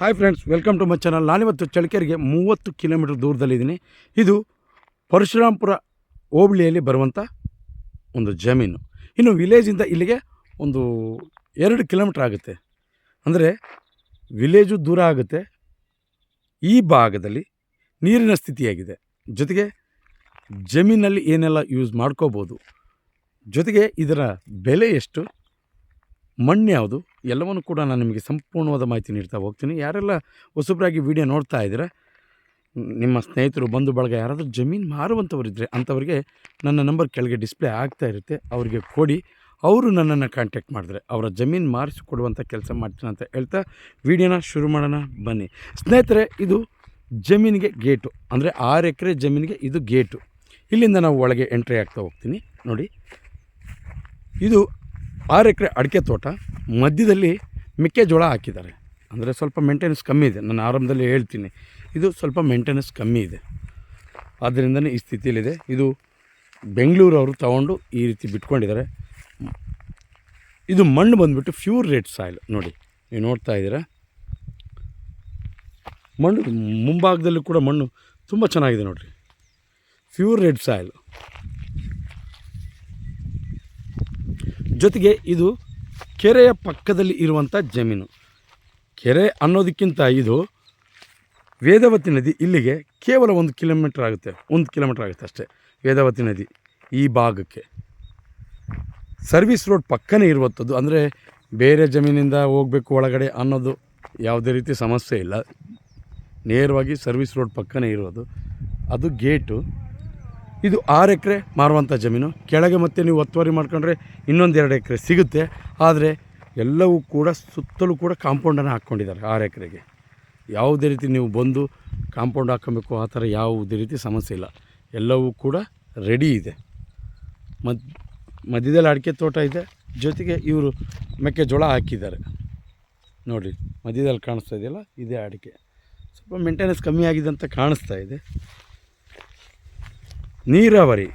Hi friends welcome to my channel ನಾನಿವತ್ತು ಚಳ್ಳಕೆರೆಗೆ ಮೂವತ್ತು ಕಿಲೋಮೀಟರ್ ದೂರದಲ್ಲಿದ್ದೀನಿ. ಇದು ಪರಶುರಾಂಪುರ ಹೋಬಳಿಯಲ್ಲಿ ಬರುವಂಥ ಒಂದು ಜಮೀನು. ಇನ್ನು ವಿಲೇಜಿಂದ ಇಲ್ಲಿಗೆ ಒಂದು ಎರಡು ಕಿಲೋಮೀಟ್ರ್ ಆಗುತ್ತೆ. ಅಂದರೆ ವಿಲೇಜು ದೂರ ಆಗುತ್ತೆ. ಈ ಭಾಗದಲ್ಲಿ ನೀರಿನ ಸ್ಥಿತಿಯಾಗಿದೆ. ಜೊತೆಗೆ ಜಮೀನಲ್ಲಿ ಏನೆಲ್ಲ ಯೂಸ್ ಮಾಡ್ಕೋಬೋದು. ಜೊತೆಗೆ ಇದರ ಬೆಲೆ ಎಷ್ಟು? ಮಣ್ಣು ಯಾವುದು? ಎಲ್ಲವನ್ನು ಕೂಡ ನಾನು ನಿಮಗೆ ಸಂಪೂರ್ಣವಾದ ಮಾಹಿತಿ ನೀಡ್ತಾ ಹೋಗ್ತೀನಿ. ಯಾರೆಲ್ಲ ಹೊಸಬ್ರಾಗಿ ವಿಡಿಯೋ ನೋಡ್ತಾ ಇದ್ದೀರಾ, ನಿಮ್ಮ ಸ್ನೇಹಿತರು ಬಂಧು ಬಳಗ ಯಾರಾದರೂ ಜಮೀನು ಮಾರುವಂಥವರಿದ್ದರೆ ಅಂಥವ್ರಿಗೆ ನನ್ನ ನಂಬರ್ ಕೆಳಗೆ ಡಿಸ್ಪ್ಲೇ ಆಗ್ತಾ ಇರುತ್ತೆ. ಅವರಿಗೆ ಕೊಡಿ. ಅವರು ನನ್ನನ್ನು ಕಾಂಟ್ಯಾಕ್ಟ್ ಮಾಡಿದ್ರೆ ಅವರ ಜಮೀನು ಮಾರಿಸಿಕೊಡುವಂಥ ಕೆಲಸ ಮಾಡ್ತೀನಿ ಅಂತ ಹೇಳ್ತಾ ವಿಡಿಯೋನ ಶುರು ಮಾಡೋಣ. ಬನ್ನಿ. ಸ್ನೇಹಿತರೆ, ಇದು ಜಮೀನಿಗೆ ಗೇಟು. ಅಂದರೆ ಆರು ಎಕರೆ ಜಮೀನಿಗೆ ಇದು ಗೇಟು. ಇಲ್ಲಿಂದ ನಾವು ಒಳಗೆ ಎಂಟ್ರಿ ಆಗ್ತಾ ಹೋಗ್ತೀನಿ. ನೋಡಿ. ಇದು ಆರು ಎಕರೆ ಅಡಿಕೆ ತೋಟ ಮಧ್ಯದಲ್ಲಿ ಮೆಕ್ಕೆಜೋಳ ಹಾಕಿದ್ದಾರೆ. ಅಂದರೆ ಸ್ವಲ್ಪ ಮೇಂಟೆನೆನ್ಸ್ ಕಮ್ಮಿ ಇದೆ. ನಾನು ಆರಂಭದಲ್ಲಿ ಹೇಳ್ತೀನಿ. ಇದು ಸ್ವಲ್ಪ ಮೇಂಟೆನೆನ್ಸ್ ಕಮ್ಮಿ ಇದೆ. ಆದ್ದರಿಂದನೇ ಈ ಸ್ಥಿತಿಯಲ್ಲಿದೆ. ಇದು ಬೆಂಗಳೂರವರು ತಗೊಂಡು ಈ ರೀತಿ ಬಿಟ್ಕೊಂಡಿದ್ದಾರೆ. ಇದು ಮಣ್ಣು ಬಂದುಬಿಟ್ಟು ಫ್ಯೂರ್ ರೇಟ್ ಸಾಯಿಲ್ ನೋಡಿ, ನೀವು ನೋಡ್ತಾ ಇದ್ದೀರಾ? ಮಣ್ಣು ಮುಂಭಾಗದಲ್ಲೂ ಕೂಡ ಮಣ್ಣು ತುಂಬ ಚೆನ್ನಾಗಿದೆ ನೋಡಿರಿ. ಫ್ಯೂರ್ ರೆಡ್ ಸಾಯಿಲ್ ಜೊತೆಗೆ ಇದು ಕೆರೆಯ ಪಕ್ಕದಲ್ಲಿ ಇರುವಂಥ ಜಮೀನು. ಕೆರೆ ಅನ್ನೋದಕ್ಕಿಂತ ಇದು ವೇದವತಿ ನದಿ ಇಲ್ಲಿಗೆ ಕೇವಲ ಒಂದು ಕಿಲೋಮೀಟ್ರ್ ಆಗುತ್ತೆ, ಒಂದು ಕಿಲೋಮೀಟ್ರ್ ಆಗುತ್ತೆ ಅಷ್ಟೇ. ವೇದವತಿ ನದಿ ಈ ಭಾಗಕ್ಕೆ. ಸರ್ವಿಸ್ ರೋಡ್ ಪಕ್ಕನೇ ಇರುವಂಥದ್ದು, ಅಂದರೆ ಬೇರೆ ಜಮೀನಿಂದ ಹೋಗಬೇಕು ಒಳಗಡೆ ಅನ್ನೋದು ಯಾವುದೇ ರೀತಿ ಸಮಸ್ಯೆ ಇಲ್ಲ. ನೇರವಾಗಿ ಸರ್ವಿಸ್ ರೋಡ್ ಪಕ್ಕನೇ ಇರೋದು. ಅದು ಗೇಟು. ಇದು ಆರು ಎಕರೆ ಮಾರುವಂಥ ಜಮೀನು. ಕೆಳಗೆ ಮತ್ತೆ ನೀವು ಒತ್ತುವರಿ ಮಾಡ್ಕೊಂಡ್ರೆ ಇನ್ನೊಂದು ಎರಡು ಎಕರೆ ಸಿಗುತ್ತೆ. ಆದರೆ ಎಲ್ಲವೂ ಕೂಡ ಸುತ್ತಲೂ ಕೂಡ ಕಾಂಪೌಂಡನ್ನು ಹಾಕ್ಕೊಂಡಿದ್ದಾರೆ ಆರು ಎಕರೆಗೆ. ಯಾವುದೇ ರೀತಿ ನೀವು ಬಂದು ಕಾಂಪೌಂಡ್ ಹಾಕ್ಕೊಬೇಕು, ಆ ಥರ ಯಾವುದೇ ರೀತಿ ಸಮಸ್ಯೆ ಇಲ್ಲ. ಎಲ್ಲವೂ ಕೂಡ ರೆಡಿ ಇದೆ. ಮದ್, ಮಧ್ಯದಲ್ಲಿ ಅಡಿಕೆ ತೋಟ ಇದೆ. ಜೊತೆಗೆ ಇವರು ಮೆಕ್ಕೆಜೋಳ ಹಾಕಿದ್ದಾರೆ. ನೋಡಿ, ಮಧ್ಯದಲ್ಲಿ ಕಾಣಿಸ್ತಾ ಇದೆಯಲ್ಲ, ಇದೇ ಅಡಿಕೆ. ಸ್ವಲ್ಪ ಮೇಂಟೆನೆನ್ಸ್ ಕಮ್ಮಿ ಆಗಿದೆ ಅಂತ ಕಾಣಿಸ್ತಾ ಇದೆ. ನೀರಾವರಿ.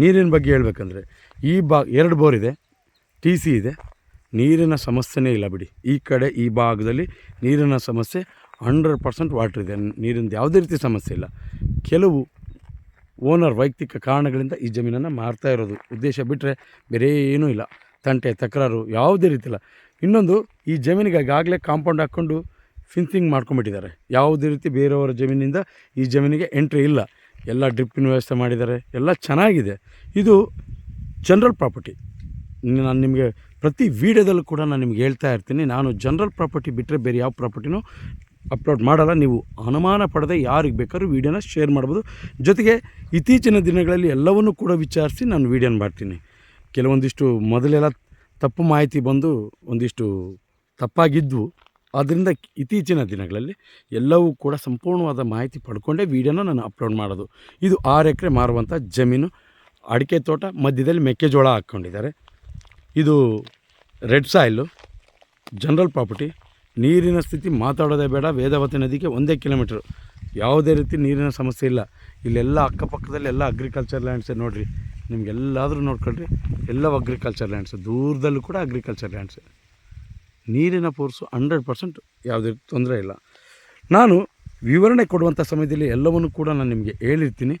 ನೀರಿನ ಬಗ್ಗೆ ಹೇಳ್ಬೇಕಂದ್ರೆ ಈ ಬಾ, ಎರಡು ಬೋರ್ ಇದೆ, ಟಿ ಸಿ ಇದೆ. ನೀರಿನ ಸಮಸ್ಯೆನೇ ಇಲ್ಲ ಬಿಡಿ. ಈ ಕಡೆ, ಈ ಭಾಗದಲ್ಲಿ ನೀರಿನ ಸಮಸ್ಯೆ ಹಂಡ್ರೆಡ್ ಪರ್ಸೆಂಟ್ ವಾಟ್ರ್ ಇದೆ. ನೀರಿಂದು ಯಾವುದೇ ರೀತಿ ಸಮಸ್ಯೆ ಇಲ್ಲ. ಕೆಲವು ಓನರ್ ವೈಯಕ್ತಿಕ ಕಾರಣಗಳಿಂದ ಈ ಜಮೀನನ್ನು ಮಾರ್ತಾ ಇರೋದು ಉದ್ದೇಶ ಬಿಟ್ಟರೆ ಬೇರೆ ಏನೂ ಇಲ್ಲ. ತಂಟೆ, ತಕರಾರು ಯಾವುದೇ ರೀತಿ ಇಲ್ಲ. ಇನ್ನೊಂದು, ಈ ಜಮೀನಿಗೆ ಆಗಲೇ ಕಾಂಪೌಂಡ್ ಹಾಕ್ಕೊಂಡು ಫಿನ್ಸಿಂಗ್ ಮಾಡ್ಕೊಂಬಿಟ್ಟಿದ್ದಾರೆ ಯಾವುದೇ ರೀತಿ ಬೇರೆಯವರ ಜಮೀನಿಂದ ಈ ಜಮೀನಿಗೆ ಎಂಟ್ರಿ ಇಲ್ಲ. ಎಲ್ಲ ಡ್ರಿಪ್ಪಿನ ವ್ಯವಸ್ಥೆ ಮಾಡಿದ್ದಾರೆ, ಎಲ್ಲ ಚೆನ್ನಾಗಿದೆ. ಇದು ಜನರಲ್ ಪ್ರಾಪರ್ಟಿ. ನಾನು ನಿಮಗೆ ಪ್ರತಿ ವೀಡಿಯೋದಲ್ಲೂ ಕೂಡ ನಾನು ನಿಮ್ಗೆ ಹೇಳ್ತಾ ಇರ್ತೀನಿ, ನಾನು ಜನರಲ್ ಪ್ರಾಪರ್ಟಿ ಬಿಟ್ಟರೆ ಬೇರೆ ಯಾವ ಪ್ರಾಪರ್ಟಿನೂ ಅಪ್ಲೋಡ್ ಮಾಡಲ್ಲ. ನೀವು ಅನುಮಾನ ಪಡೆದೇ ಯಾರಿಗೆ ಬೇಕಾದ್ರೂ ವೀಡಿಯೋನ ಶೇರ್ ಮಾಡ್ಬೋದು. ಜೊತೆಗೆ ಇತ್ತೀಚಿನ ದಿನಗಳಲ್ಲಿ ಎಲ್ಲವನ್ನೂ ಕೂಡ ವಿಚಾರಿಸಿ ನಾನು ವೀಡಿಯೋನ ಮಾಡ್ತೀನಿ. ಕೆಲವೊಂದಿಷ್ಟು ಮೊದಲೆಲ್ಲ ತಪ್ಪು ಮಾಹಿತಿ ಬಂದು ಒಂದಿಷ್ಟು ತಪ್ಪಾಗಿದ್ವು. ಆದ್ದರಿಂದ ಇತ್ತೀಚಿನ ದಿನಗಳಲ್ಲಿ ಎಲ್ಲವೂ ಕೂಡ ಸಂಪೂರ್ಣವಾದ ಮಾಹಿತಿ ಪಡ್ಕೊಂಡೇ ವೀಡಿಯೋನ ನಾನು ಅಪ್ಲೋಡ್ ಮಾಡೋದು. ಇದು ಆರು ಎಕರೆ ಮಾರುವಂಥ ಜಮೀನು. ಅಡಿಕೆ ತೋಟ, ಮಧ್ಯದಲ್ಲಿ ಮೆಕ್ಕೆಜೋಳ ಹಾಕ್ಕೊಂಡಿದ್ದಾರೆ. ಇದು ರೆಡ್ ಸಾಯ್ಲು, ಜನರಲ್ ಪ್ರಾಪರ್ಟಿ. ನೀರಿನ ಸ್ಥಿತಿ ಮಾತಾಡೋದೇ ಬೇಡ. ವೇದಾವತಿ ನದಿಗೆ ಒಂದೇ ಕಿಲೋಮೀಟ್ರ್. ಯಾವುದೇ ರೀತಿ ನೀರಿನ ಸಮಸ್ಯೆ ಇಲ್ಲ. ಇಲ್ಲೆಲ್ಲ ಅಕ್ಕಪಕ್ಕದಲ್ಲಿ ಎಲ್ಲ ಅಗ್ರಿಕಲ್ಚರ್ ಲ್ಯಾಂಡ್ಸೇ ನೋಡಿರಿ. ನಿಮಗೆಲ್ಲಾದರೂ ನೋಡ್ಕೊಳ್ರಿ. ಎಲ್ಲವೂ ಅಗ್ರಿಕಲ್ಚರ್ ಲ್ಯಾಂಡ್ಸ್ ದೂರದಲ್ಲೂ ಕೂಡ ಅಗ್ರಿಕಲ್ಚರ್ ಲ್ಯಾಂಡ್ಸ್ ನೀರಿನ ಫೋರ್ಸು ಹಂಡ್ರೆಡ್ ಪರ್ಸೆಂಟ್ ಯಾವುದೇ ತೊಂದರೆ ಇಲ್ಲ. ನಾನು ವಿವರಣೆ ಕೊಡುವಂಥ ಸಮಯದಲ್ಲಿ ಎಲ್ಲವನ್ನು ಕೂಡ ನಾನು ನಿಮಗೆ ಹೇಳಿರ್ತೀನಿ.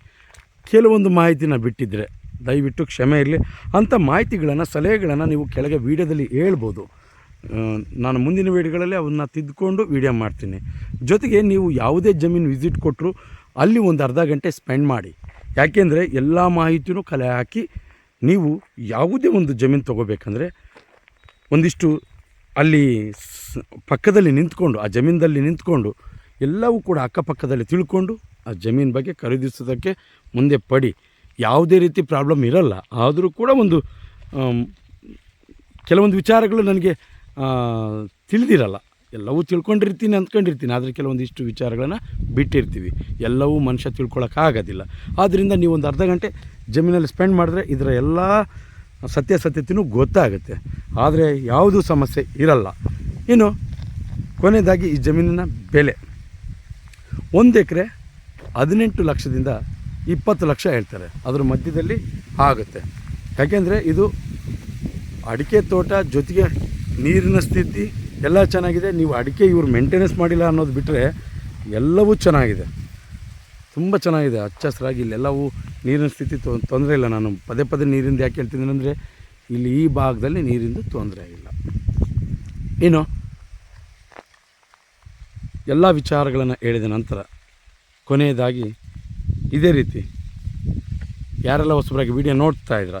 ಕೆಲವೊಂದು ಮಾಹಿತಿನ ಬಿಟ್ಟಿದ್ದರೆ ದಯವಿಟ್ಟು ಕ್ಷಮೆ ಇರಲಿ. ಅಂಥ ಮಾಹಿತಿಗಳನ್ನು, ಸಲಹೆಗಳನ್ನು ನೀವು ಕೆಳಗೆ ವೀಡಿಯೋದಲ್ಲಿ ಹೇಳ್ಬೋದು. ನಾನು ಮುಂದಿನ ವೀಡಿಯೋಗಳಲ್ಲಿ ಅವನ್ನ ತಿದ್ದುಕೊಂಡು ವೀಡಿಯೋ ಮಾಡ್ತೀನಿ. ಜೊತೆಗೆ ನೀವು ಯಾವುದೇ ಜಮೀನು ವಿಸಿಟ್ ಕೊಟ್ಟರು ಅಲ್ಲಿ ಒಂದು ಅರ್ಧ ಗಂಟೆ ಸ್ಪೆಂಡ್ ಮಾಡಿ. ಯಾಕೆಂದರೆ ಎಲ್ಲ ಮಾಹಿತಿನೂ ಕಲೆ ಹಾಕಿ ನೀವು ಯಾವುದೇ ಒಂದು ಜಮೀನು ತೊಗೋಬೇಕಂದ್ರೆ ಒಂದಿಷ್ಟು ಅಲ್ಲಿ ಪಕ್ಕದಲ್ಲಿ ನಿಂತ್ಕೊಂಡು, ಆ ಜಮೀನಲ್ಲಿ ನಿಂತ್ಕೊಂಡು ಎಲ್ಲವೂ ಕೂಡ ಅಕ್ಕಪಕ್ಕದಲ್ಲಿ ತಿಳ್ಕೊಂಡು ಆ ಜಮೀನು ಬಗ್ಗೆ ಖರೀದಿಸೋದಕ್ಕೆ ಮುಂದೆ ಪಡಿ. ಯಾವುದೇ ರೀತಿ ಪ್ರಾಬ್ಲಮ್ ಇರಲ್ಲ. ಆದರೂ ಕೂಡ ಒಂದು ಕೆಲವೊಂದು ವಿಚಾರಗಳು ನನಗೆ ತಿಳಿದಿರಲ್ಲ. ಎಲ್ಲವೂ ತಿಳ್ಕೊಂಡಿರ್ತೀನಿ ಅಂದ್ಕೊಂಡಿರ್ತೀನಿ. ಆದರೆ ಕೆಲವೊಂದಿಷ್ಟು ವಿಚಾರಗಳನ್ನು ಬಿಟ್ಟಿರ್ತೀವಿ. ಎಲ್ಲವೂ ಮನುಷ್ಯ ತಿಳ್ಕೊಳಕ್ಕಾಗೋದಿಲ್ಲ. ಆದ್ದರಿಂದ ನೀವು ಒಂದು ಅರ್ಧ ಗಂಟೆ ಜಮೀನಲ್ಲಿ ಸ್ಪೆಂಡ್ ಮಾಡಿದ್ರೆ ಇದರ ಎಲ್ಲ ಸತ್ಯಾಸತ್ಯತೆಯೂ ಗೊತ್ತಾಗುತ್ತೆ. ಆದರೆ ಯಾವುದೂ ಸಮಸ್ಯೆ ಇರಲ್ಲ. ಇನ್ನು ಕೊನೆಯದಾಗಿ ಈ ಜಮೀನಿನ ಬೆಲೆ. ಒಂದು ಎಕರೆ ಹದಿನೆಂಟು ಲಕ್ಷದಿಂದ ಇಪ್ಪತ್ತು ಲಕ್ಷ ಹೇಳ್ತಾರೆ. ಅದ್ರ ಮಧ್ಯದಲ್ಲಿ ಆಗುತ್ತೆ. ಯಾಕೆಂದರೆ ಇದು ಅಡಿಕೆ ತೋಟ ಜೊತೆಗೆ ನೀರಿನ ಸ್ಥಿತಿ ಎಲ್ಲ ಚೆನ್ನಾಗಿದೆ. ನೀವು ಅಡಿಕೆ ಇವ್ರು ಮೇಂಟೆನೆನ್ಸ್ ಮಾಡಿಲ್ಲ ಅನ್ನೋದು ಬಿಟ್ಟರೆ ಎಲ್ಲವೂ ಚೆನ್ನಾಗಿದೆ. ತುಂಬ ಚೆನ್ನಾಗಿದೆ ಹಚ್ಚ ಹಸಿರಾಗಿ ಇಲ್ಲೆಲ್ಲವೂ ನೀರಿನ ಸ್ಥಿತಿ ತೊಂದರೆ ಇಲ್ಲ. ನಾನು ಪದೇ ಪದೇ ನೀರಿಂದ ಯಾಕೆ ಹೇಳ್ತಿದ್ದೀನಿ ಅಂದರೆ, ಇಲ್ಲಿ ಈ ಭಾಗದಲ್ಲಿ ನೀರಿಂದ ತೊಂದರೆ ಇಲ್ಲ. ಏನು? ಎಲ್ಲ ವಿಚಾರಗಳನ್ನು ಹೇಳಿದ ನಂತರ, ಕೊನೆಯದಾಗಿ ಇದೇ ರೀತಿ, ಯಾರೆಲ್ಲ ಹೊಸಬರಾಗಿ ವಿಡಿಯೋ ನೋಡ್ತಾ ಇದ್ದೀರಾ